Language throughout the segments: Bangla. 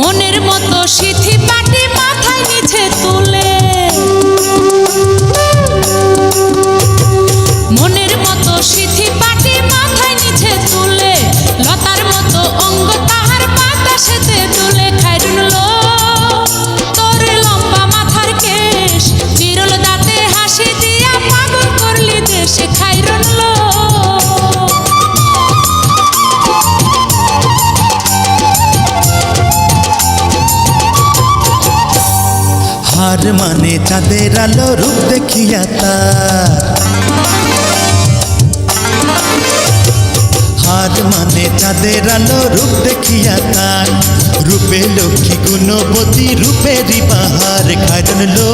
মনের মতো সিথি পাটি মাথায় নিচে তুলে। মনের মতো সিথি পাটি মাথায় নিচে তুলে। লতার মতো অঙ্গ তাহার বাতাসেতে তুলে। খাইরুন লো তোর লম্বা মাথার কেশ, বিরল দাঁতে হাসি দিয়া পাগল করলি দেশে। খাইরুন হার মানে চাঁদের আলো রূপ দেখিয়া তার। হার মানে চাঁদের আলো রূপ দেখিয়া তার। রূপে লক্ষ্মী গুণবতী রূপেরই বাহার খাজন লো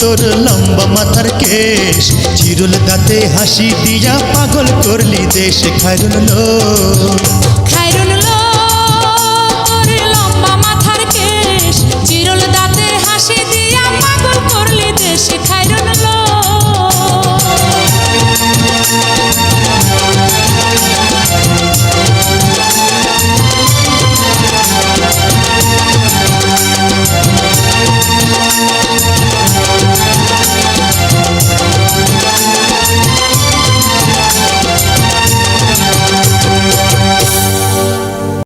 তোর লম্বা মাথার কেশ, চিরুল দাঁতে হাসি দিয়া পাগল করলি দেশ খাজন লো